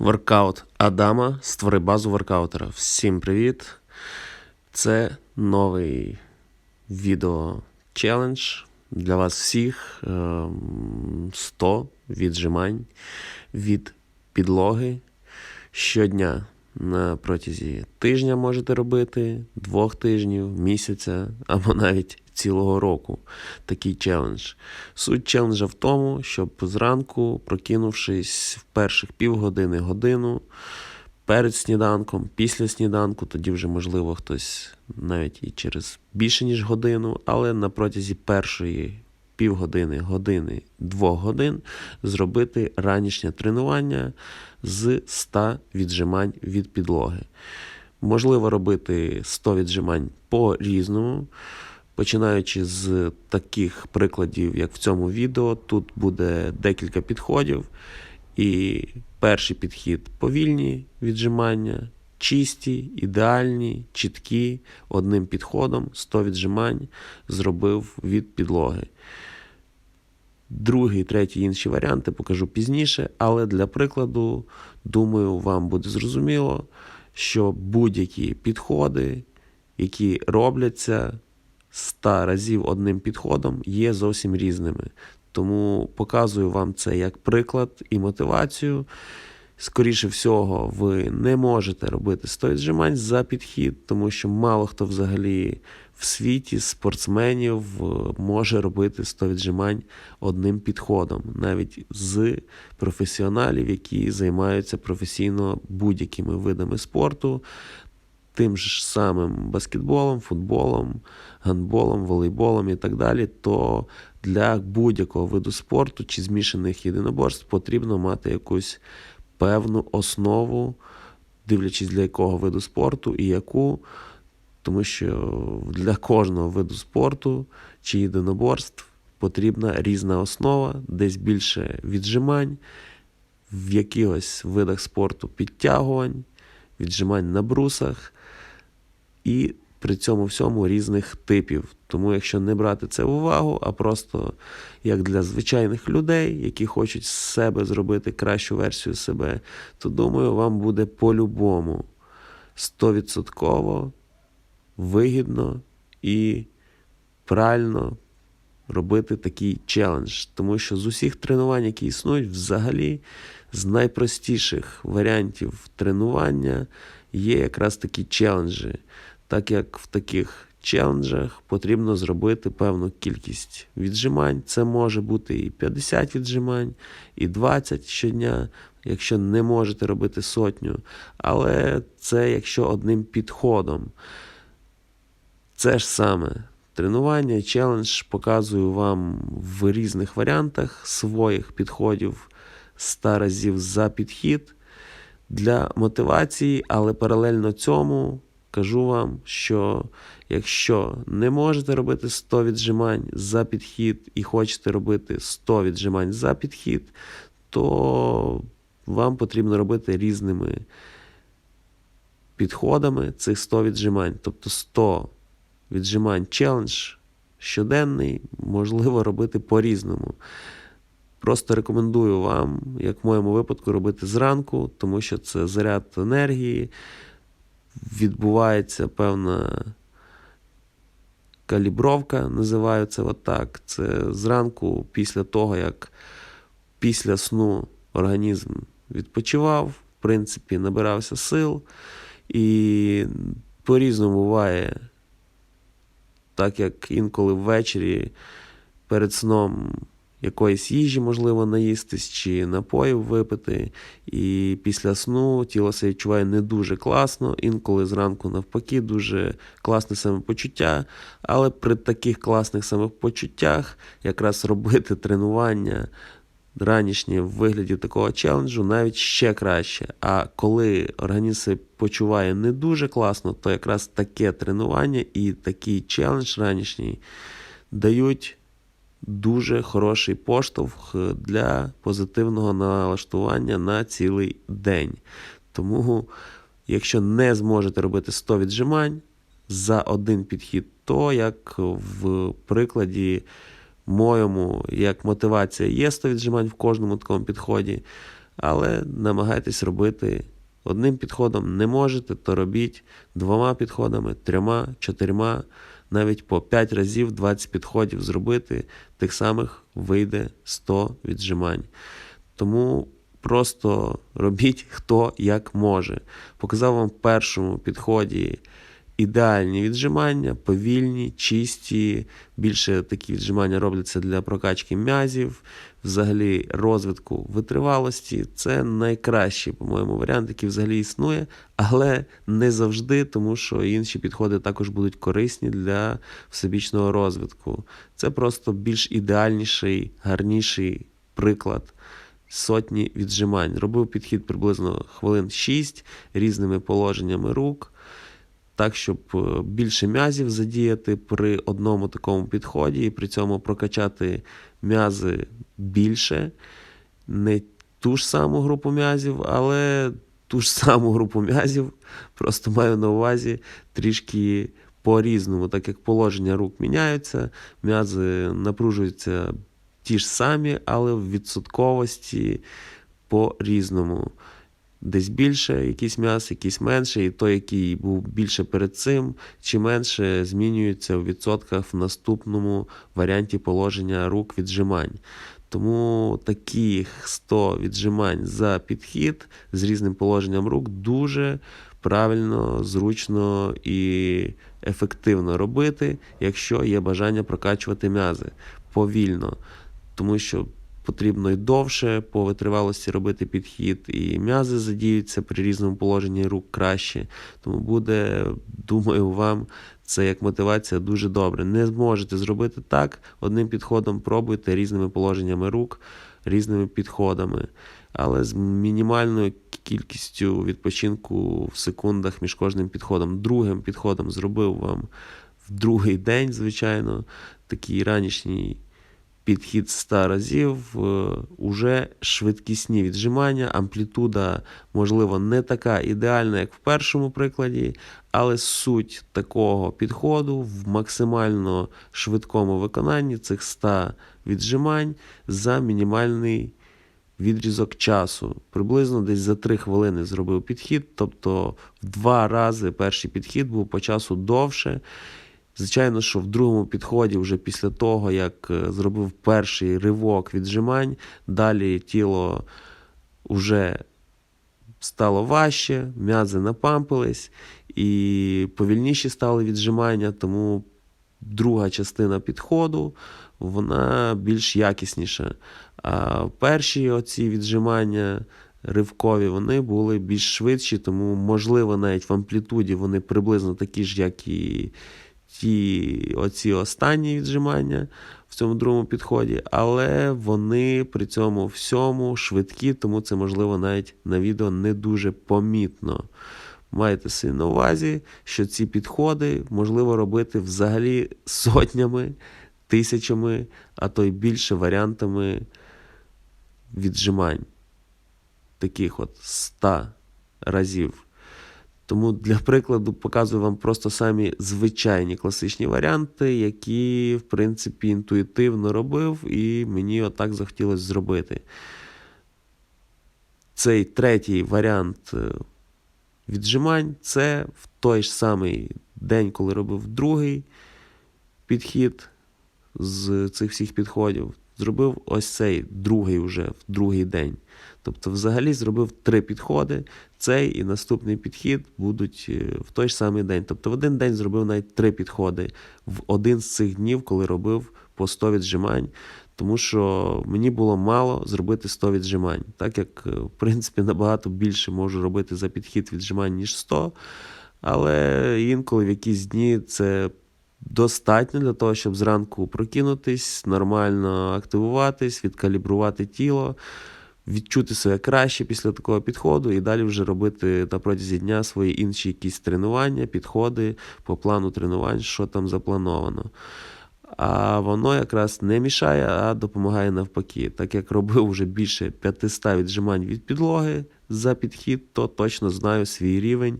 Воркаут Адама створи базу воркаутера. Всім привіт! Це новий відео челендж для вас всіх. Ем, 100 віджимань від підлоги щодня. На протязі тижня можете робити, двох тижнів, місяця або навіть цілого року такий челендж. Суть челенджа в тому, щоб зранку, прокинувшись в перших півгодини годину, перед сніданком, після сніданку, тоді вже, можливо, хтось навіть і через більше, ніж годину, але на протязі першої півгодини, години, двох годин зробити ранішнє тренування з 100 віджимань від підлоги. Можливо робити 100 віджимань по-різному. Починаючи з таких прикладів, як в цьому відео, тут буде декілька підходів. І перший підхід повільні віджимання, чисті, ідеальні, чіткі, одним підходом 100 віджимань зробив від підлоги. Другий, третій, інші варіанти покажу пізніше, але для прикладу, думаю, вам буде зрозуміло, що будь-які підходи, які робляться 100 разів одним підходом, є зовсім різними. Тому показую вам це як приклад і мотивацію. Скоріше всього, ви не можете робити 100 віджимань за підхід, тому що мало хто взагалі в світі спортсменів е, може робити 100 віджимань одним підходом, навіть з професіоналів, які займаються професійно будь-якими видами спорту, тим ж самим баскетболом, футболом, гандболом, волейболом і так далі, то для будь-якого виду спорту чи змішаних єдиноборств потрібно мати якусь певну основу, дивлячись для якого виду спорту і яку. Тому що для кожного виду спорту чи єдиноборств потрібна різна основа, десь більше віджимань, в якихось видах спорту підтягувань, віджимань на брусах і при цьому всьому різних типів. Тому, якщо не брати це в увагу, а просто як для звичайних людей, які хочуть з себе зробити кращу версію себе, то думаю, вам буде по-любому 100% вигідно і правильно робити такий челендж. Тому що з усіх тренувань, які існують, взагалі з найпростіших варіантів тренування є якраз такі челенджі. Так як в таких челенджах потрібно зробити певну кількість віджимань. Це може бути і 50 віджимань, і 20 щодня, якщо не можете робити сотню. Але це якщо одним підходом. Це ж саме тренування, челендж показую вам в різних варіантах своїх підходів 100 разів за підхід для мотивації, але паралельно цьому кажу вам, що якщо не можете робити 100 віджимань за підхід і хочете робити 100 віджимань за підхід, то вам потрібно робити різними підходами цих 100 віджимань. Тобто 100 віджимань челендж щоденний, можливо робити по-різному. Просто рекомендую вам, як в моєму випадку, робити зранку, тому що це заряд енергії, відбувається певна калібровка, називаю це отак. Це зранку, після того, як після сну організм відпочивав, в принципі, набирався сил. І по-різному буває, так як інколи ввечері перед сном якоїсь їжі, можливо, наїстись чи напоїв випити. І після сну тіло себе відчуває не дуже класно, інколи зранку, навпаки, дуже класне самопочуття. Але при таких класних самопочуттях якраз робити тренування. Ранішнє в вигляді такого челенджу навіть ще краще. А коли організм почуває не дуже класно, то якраз таке тренування і такий челендж ранішній дають дуже хороший поштовх для позитивного налаштування на цілий день. Тому, якщо не зможете робити 100 віджимань за один підхід, то як в прикладі моєму, як мотивація є 100 віджимань в кожному такому підході. але намагайтесь робити одним підходом. Не можете, то робіть двома підходами, трьома, чотирма, навіть по 5 разів 20 підходів зробити, тих самих вийде 100 віджимань. Тому просто робіть хто як може. Показав вам в першому підході ідеальні віджимання, повільні, чисті. Більше такі віджимання робляться для прокачки м'язів, взагалі розвитку витривалості. Це найкращий, по-моєму, варіант, який взагалі існує, але не завжди, тому що інші підходи також будуть корисні для всебічного розвитку. Це просто більш ідеальніший, гарніший приклад сотні віджимань. Робив підхід приблизно хвилин 6 різними положеннями рук, так, щоб е, більше м'язів задіяти при одному такому підході і при цьому прокачати м'язи більше. Не ту ж саму групу м'язів, але ту ж саму групу м'язів. Просто маю на увазі трішки по-різному, так як положення рук міняються, м'язи напружуються ті ж самі, але в відсотковості по-різному. Десь більше якийсь м'яс, якийсь менше, і той, який був більше перед цим, чи менше, змінюється в відсотках в наступному варіанті положення рук віджимань. Тому таких 100 віджимань за підхід з різним положенням рук дуже правильно, зручно і ефективно робити, якщо є бажання прокачувати м'язи повільно, тому що потрібно й довше по витривалості робити підхід, і м'язи задіються при різному положенні рук краще. Тому буде, думаю, вам це як мотивація дуже добре. Не зможете зробити так, одним підходом пробуйте різними положеннями рук, різними підходами, але з мінімальною кількістю відпочинку в секундах між кожним підходом. Другим підходом зробив вам в другий день, звичайно, такий ранішній підхід 100 разів, е, уже швидкісні віджимання, амплітуда, можливо, не така ідеальна, як в першому прикладі, але суть такого підходу в максимально швидкому виконанні цих 100 віджимань за мінімальний відрізок часу. Приблизно десь за 3 хвилини зробив підхід, тобто в два рази перший підхід був по часу довше. Звичайно, що в другому підході, вже після того, як е, зробив перший ривок віджимань, далі тіло вже стало важче, м'язи напампились і повільніші стали віджимання, тому друга частина підходу вона більш якісніша. А перші оці віджимання ривкові вони були більш швидші, тому, можливо, навіть в амплітуді вони приблизно такі ж, як і ті оці останні віджимання в цьому другому підході, але вони при цьому всьому швидкі, тому це можливо навіть на відео не дуже помітно. Майте собі на увазі, що ці підходи можливо робити взагалі сотнями, тисячами, а то й більше варіантами віджимань. Таких от 100 разів. Тому для прикладу показую вам просто самі звичайні класичні варіанти, які, в принципі, інтуїтивно робив, і мені отак захотілося зробити. Цей третій варіант е, віджимань це в той ж самий день, коли робив другий підхід з цих всіх підходів. Зробив ось цей другий вже в другий день. Тобто, взагалі зробив три підходи. Цей і наступний підхід будуть е, в той ж самий день. Тобто в один день зробив навіть три підходи в один з цих днів, коли робив по 100 віджимань. Тому що мені було мало зробити 100 віджимань, так як, е, в принципі, набагато більше можу робити за підхід віджимань, ніж 100. Але інколи в якісь дні це достатньо для того, щоб зранку прокинутись, нормально активуватись, відкалібрувати тіло відчути себе краще після такого підходу і далі вже робити на протязі дня свої інші якісь тренування, підходи по плану тренувань, що там заплановано. А воно якраз не мішає, а допомагає навпаки. Так як робив вже більше 500 віджимань від підлоги за підхід, то точно знаю свій рівень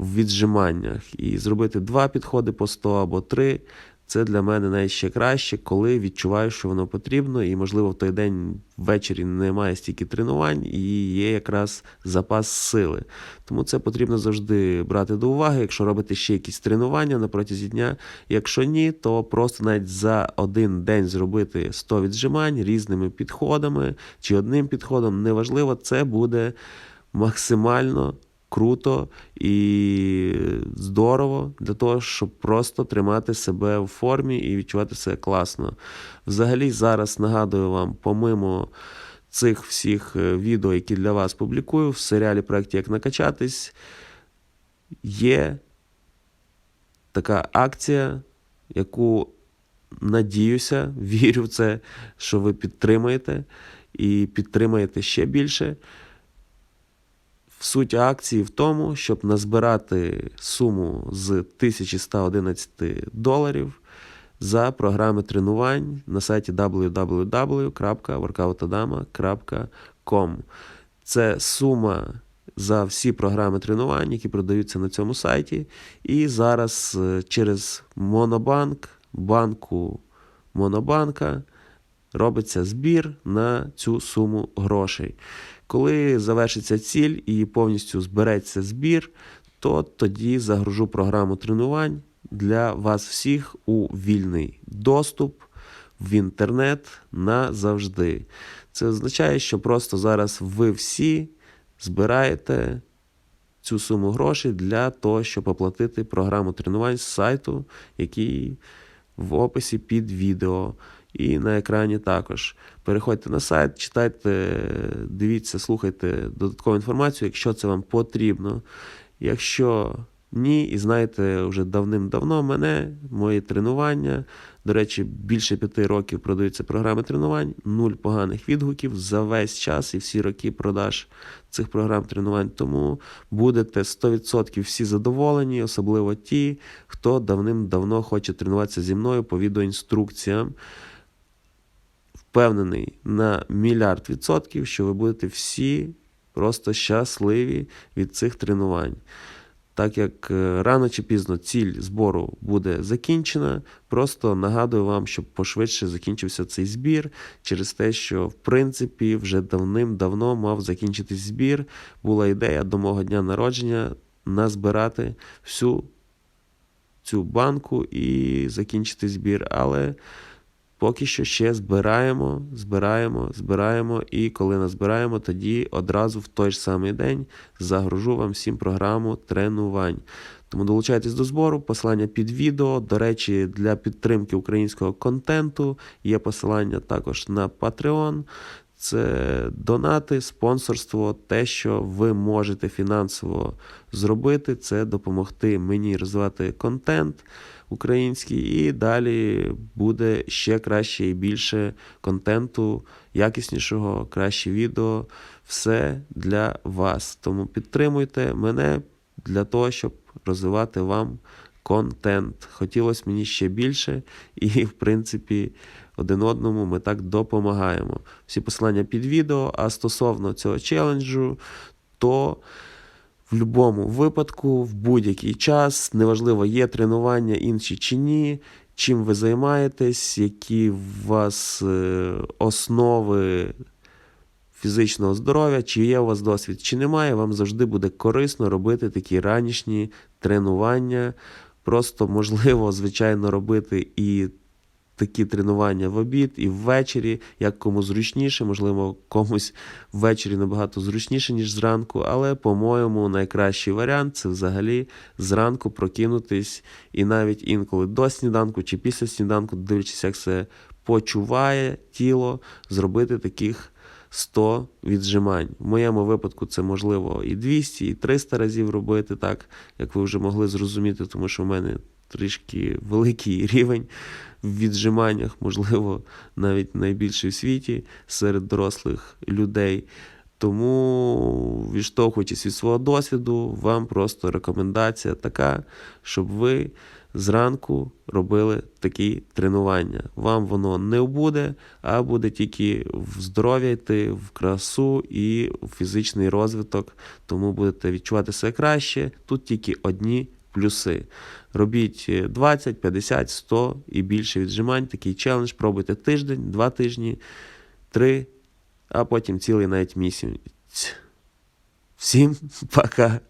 в віджиманнях. І зробити два підходи по 100 або три Це для мене навіть ще краще, коли відчуваю, що воно потрібно, і, можливо, в той день ввечері немає стільки тренувань і є якраз запас сили. Тому це потрібно завжди брати до уваги, якщо робите ще якісь тренування на протязі дня. Якщо ні, то просто навіть за один день зробити 100 віджимань різними підходами чи одним підходом, неважливо, це буде максимально круто і здорово для того, щоб просто тримати себе в формі і відчувати себе класно. Взагалі, зараз нагадую вам, помимо цих всіх е, відео, які для вас публікую в серіалі проєкті Як накачатись, є така акція, яку надіюся, вірю в це, що ви підтримаєте і підтримаєте ще більше. Суть акції в тому, щоб назбирати суму з 1111 доларів за програми тренувань на сайті www.workoutadama.com. Це сума за всі програми тренувань, які продаються на цьому сайті. І зараз е, через Монобанк, банку Монобанка робиться збір на цю суму грошей. Коли завершиться ціль і повністю збереться збір, то тоді загружу програму тренувань для вас всіх у вільний доступ в інтернет назавжди. Це означає, що просто зараз ви всі збираєте цю суму грошей для того, щоб оплатити програму тренувань з сайту, який в описі під відео і на екрані також. Переходьте на сайт, читайте, дивіться, слухайте додаткову інформацію, якщо це вам потрібно. Якщо ні, і знаєте, вже давним-давно мене, мої тренування. До речі, більше п'яти років продаються програми тренувань, нуль поганих відгуків за весь час і всі роки продаж цих програм тренувань. Тому будете 100% всі задоволені, особливо ті, хто давним-давно хоче тренуватися зі мною по відеоінструкціям впевнений на мільярд відсотків, що ви будете всі просто щасливі від цих тренувань. Так як е, рано чи пізно ціль збору буде закінчена, просто нагадую вам, щоб пошвидше закінчився цей збір через те, що в принципі вже давним-давно мав закінчитись збір. Була ідея до мого дня народження назбирати всю цю банку і закінчити збір. Але Поки що ще збираємо, збираємо, збираємо, і коли назбираємо, тоді одразу в той ж самий день загружу вам всім програму тренувань. Тому долучайтесь до збору, посилання під відео. До речі, для підтримки українського контенту є посилання також на Patreon. Це донати, спонсорство, те, що ви можете фінансово зробити, це допомогти мені розвивати контент український, і далі буде ще краще і більше контенту, якіснішого, краще відео. Все для вас. Тому підтримуйте мене для того, щоб розвивати вам контент. Хотілося мені ще більше, і, в принципі, один одному ми так допомагаємо. Всі посилання під відео. А стосовно цього челенджу, то в будь-якому випадку, в будь-який час, неважливо, є тренування інші чи ні, чим ви займаєтесь, які у вас е, основи фізичного здоров'я, чи є у вас досвід, чи немає, вам завжди буде корисно робити такі ранішні тренування. Просто можливо, звичайно, робити і такі тренування в обід і ввечері, як кому зручніше, можливо, комусь ввечері набагато зручніше, ніж зранку. Але, по-моєму, найкращий варіант це взагалі зранку прокинутись і навіть інколи до сніданку чи після сніданку, дивлячись, як це почуває тіло, зробити таких. 100 віджимань. В моєму випадку це можливо і 200, і 300 разів робити, так як ви вже могли зрозуміти, тому що в мене трішки великий рівень в віджиманнях, можливо, навіть найбільший в світі серед дорослих людей. Тому, відштовхуючись від свого досвіду, вам просто рекомендація така, щоб ви зранку робили такі тренування. Вам воно не буде, а буде тільки в здоров'я йти, в красу і в фізичний розвиток. Тому будете відчувати себе краще. Тут тільки одні плюси. Робіть е, 20, 50, 100 і більше віджимань. Такий челендж. Пробуйте тиждень, два тижні, три, а потім цілий навіть місяць. Всім пока.